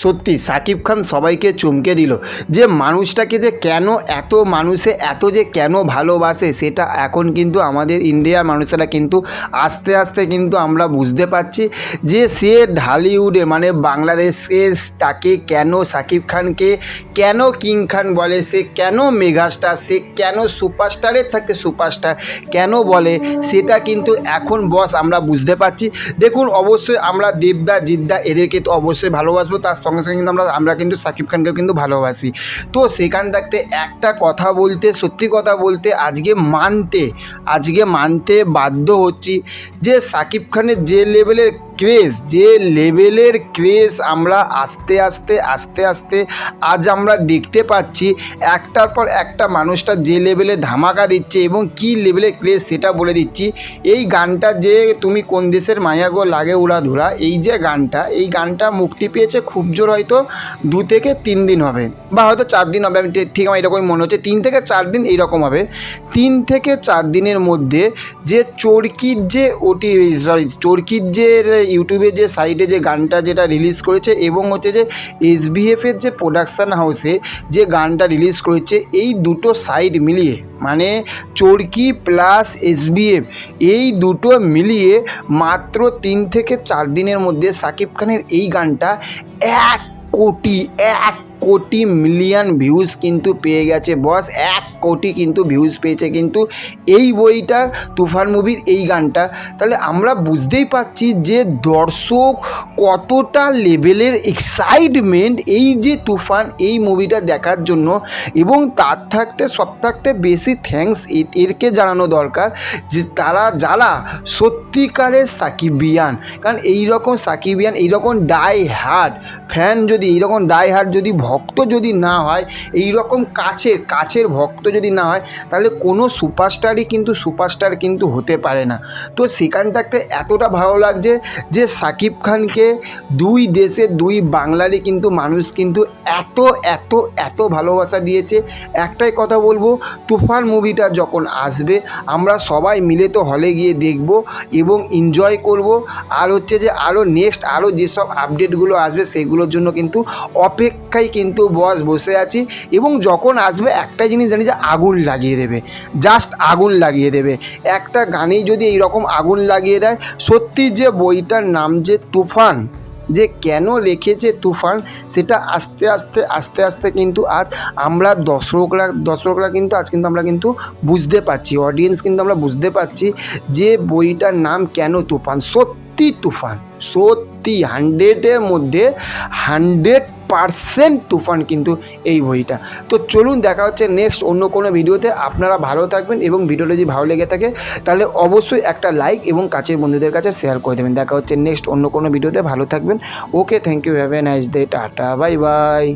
সত্যি, সাকিব খান সবাইকে চমকে দিল। যে মানুষটাকে যে কেন এত মানুষে এত যে কেন ভালোবাসে, সেটা এখন কিন্তু আমাদের ইন্ডিয়ার মানুষেরা কিন্তু আস্তে আস্তে কিন্তু আমরা বুঝতে পারছি যে সে ঢালিউডে মানে বাংলাদেশে তাকে কেন সাকিব খানকে কেন কিং খান বলে, সে কেন মেগাস্টার, সে কেন সুপারস্টারের থাকতে সুপারস্টার কেন বলে, সেটা কিন্তু এখন বস আমরা বুঝতে পারছি। দেখুন, অবশ্যই আমরা দেবদা, জিদ্দা এদেরকে তো অবশ্যই ভালোবাসবো, তার সঙ্গে সঙ্গে কিন্তু আমরা আমরা কিন্তু সাকিব খানকেও কিন্তু ভালোবাসি। তো সেখান থাকতে একটা কথা বলতে, সত্যি কথা বলতে আজকে মানতে আজকে মানতে বাধ্য হচ্ছি যে সাকিব খানের যে লেভেলের ক্রেজ যে লেভেলের ক্রেজ আমরা আস্তে আস্তে আস্তে আস্তে আজ আমরা দেখতে পাচ্ছি, একটার পর একটা মানুষটা যে লেভেলে ধামাকা দিচ্ছে এবং কী লেভেলের ক্রেজ সেটা বলে দিচ্ছি। এই গানটা যে তুমি কোন দেশের মায়া গো লাগে উড়া ধুরা, এই যে গানটা, এই গানটা মুক্তি পেয়েছে খুব জোর হয়তো দু থেকে তিন দিন হবে। বা হয়তো চার দিন হবে, আমি ঠিক আমার এরকমই মনে হচ্ছে, তিন থেকে চার দিন এইরকম হবে। তিন থেকে চার দিনের মধ্যে যে চরকির যে ওটি সরি চরকির যে ইউটিউবে যে সাইটে যে গানটা যেটা রিলিজ করেছে এবং হচ্ছে যে এসবিএফের যে প্রোডাকশান হাউসে যে গানটা রিলিজ করেছে, এই দুটো সাইট মিলিয়ে মানে চরকি প্লাস এসবিএফ এই দুটো মিলিয়ে মাত্র তিন থেকে চার দিনের মধ্যে সাকিব খানের এই গানটা এক কোটি, এক কোটি মিলিয়ন ভিউজ কিন্তু পেয়ে গেছে বস এক কোটি কিন্তু ভিউজ পেয়েছে কিন্তু এই বইটার তুফান মুভির এই গানটা। তাহলে আমরা বুঝতেই পারছি যে দর্শক কতটা লেভেলের এক্সাইটমেন্ট এই যে তুফান এই মুভিটা দেখার জন্য এবং তার থাকতে, সব থাকতে বেশি থ্যাঙ্কস এরকে জানানো দরকার যে তারা যারা সত্যিকারের সাকিবিয়ান কারণ এই রকম সাকিবিয়ান এই রকম ডাই হার্ড ফ্যান যদি, এইরকম ডাই হার্ড যদি ভক্ত যদি না হয় এই রকম কাছের কাছের ভক্ত যদি না হয়, তাহলে কোনো সুপারস্টারই কিন্তু সুপারস্টার কিন্তু হতে পারে না। তো সেখান থাকতে এতটা ভালো লাগছে যে সাকিব খানকে দুই দেশে, দুই বাংলারই কিন্তু মানুষ কিন্তু এত এত এত ভালোবাসা দিয়েছে। একটাই কথা বলব, তুফান মুভিটা যখন আসবে, আমরা সবাই মিলে তো হলে গিয়ে দেখব এবং এনজয় করব। আর হচ্ছে যে আরও নেক্সট আরও যেসব আপডেটগুলো আসবে, সেগুলোর জন্য কিন্তু অপেক্ষায় কিন্তু বস বসে আছি এবং যখন আসবে একটাই জিনিস জানি যে আগুন লাগিয়ে দেবে। জাস্ট আগুন লাগিয়ে দেবে। একটা গানেই যদি এইরকম আগুন লাগিয়ে দেয়, সত্যি যে বইটার নাম যে তুফান, যে কেন লিখেছে তুফান, সেটা আস্তে আস্তে আস্তে আস্তে কিন্তু আজ আমরা দর্শকরা দর্শকরা কিন্তু আজ কিন্তু আমরা কিন্তু বুঝতে পারছি অডিয়েন্স কিন্তু আমরা বুঝতে পারছি যে বইটার নাম কেন তুফান। সত্যি তুফান, সত্যি হান্ড্রেডের মধ্যে হান্ড্রেড পারসেন্ট তুফান কিন্তু এই বইটা তো চলুন দেখা হচ্ছে নেক্সট অন্য কোনো ভিডিওতে। আপনারা ভালো থাকবেন এবং ভিডিওটা যদি ভালো লেগে থাকে, তাহলে অবশ্যই একটা লাইক এবং কাছের বন্ধুদের কাছে শেয়ার করে দেবেন। দেখা হচ্ছে নেক্সট অন্য কোনো ভিডিওতে। ভালো থাকবেন। Okay thank you have a nice day tata bye bye